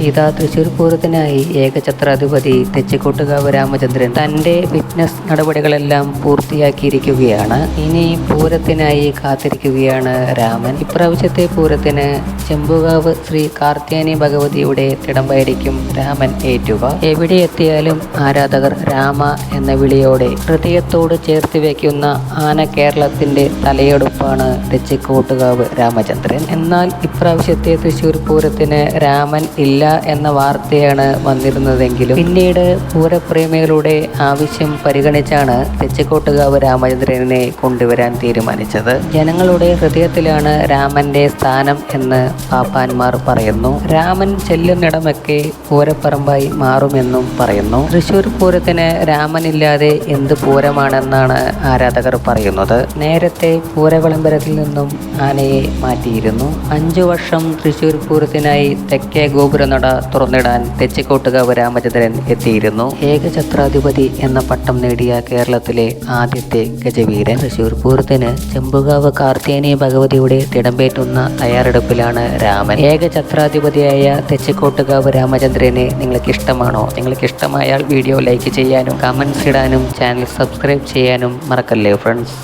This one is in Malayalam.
ഇതാ തൃശൂർ പൂരത്തിനായി ഏകഛത്രാധിപതി തെച്ചിക്കോട്ടുകാവ് രാമചന്ദ്രൻ തന്റെ ഫിറ്റ്നസ് നടപടികളെല്ലാം പൂർത്തിയാക്കിയിരിക്കുകയാണ്. ഇനി പൂരത്തിനായി കാത്തിരിക്കുകയാണ് രാമൻ. ഇപ്രാവശ്യത്തെ പൂരത്തിന് ചെമ്പുകാവ് ശ്രീ കാർത്യാനി ഭഗവതിയുടെ തിടമ്പായിരിക്കും രാമൻ ഏറ്റുക എവിടെ എത്തിയാലും ആരാധകർ രാമ എന്ന വിളിയോടെ ഹൃദയത്തോട് ചേർത്ത് വയ്ക്കുന്ന ആന കേരളത്തിന്റെ തലയെടുപ്പാണ് തെച്ചിക്കോട്ടുകാവ് രാമചന്ദ്രൻ. എന്നാൽ ഇപ്രാവശ്യത്തെ തൃശ്ശൂർ പൂരത്തിന് രാമൻ ഇല്ല എന്ന വാർത്തയാണ് വന്നിരുന്നതെങ്കിലും പിന്നീട് പൂരപ്രേമികളുടെ ആവശ്യം പരിഗണിച്ചാണ് തെച്ചിക്കോട്ടുകാവ് രാമചന്ദ്രനെ കൊണ്ടുവരാൻ തീരുമാനിച്ചത്. ജനങ്ങളുടെ ഹൃദയത്തിലാണ് രാമന്റെ സ്ഥാനം എന്ന് പാപ്പാന്മാർ പറയുന്നു. രാമൻ ചെല്ലുന്നിടമൊക്കെ പൂരപ്പറമ്പായി മാറുമെന്നും പറയുന്നു. തൃശൂർ പൂരത്തിന് രാമനില്ലാതെ എന്ത് പൂരമാണെന്നാണ് ആരാധകർ പറയുന്നത്. നേരത്തെ പൂരവിളംബരത്തിൽ നിന്നും ആനയെ മാറ്റിയിരുന്നു. അഞ്ചു വർഷം തൃശൂർ പൂരത്തിനായി തെക്കേ ഗോപുരനട തുറന്നിടാൻ തെച്ചിക്കോട്ടുകാവ് രാമചന്ദ്രൻ എത്തിയിരുന്നു. ഏകഛത്രാധിപതി എന്ന പട്ടം നേടിയ കേരളത്തിലെ ആദ്യത്തെ ഗജവീരൻ. തൃശൂർ പൂരത്തിന് ചെമ്പുകാവ് കാർത്തിയനി ഭഗവതിയുടെ തിടമ്പേറ്റുന്ന തയ്യാറെടുപ്പിലാണ് രാമൻ. ഏകഛത്രാധിപതിയായ തെച്ചിക്കോട്ടുകാവ് രാമചന്ദ്രനെ നിങ്ങൾക്ക് ഇഷ്ടമാണോ നിങ്ങൾക്ക് ഇഷ്ടമായാൽ വീഡിയോ ലൈക്ക് ചെയ്യാനും കമൻസ് ഇടാനും ചാനൽ സബ്സ്ക്രൈബ് ചെയ്യാനും മറക്കല്ലേ ഫ്രണ്ട്സ്?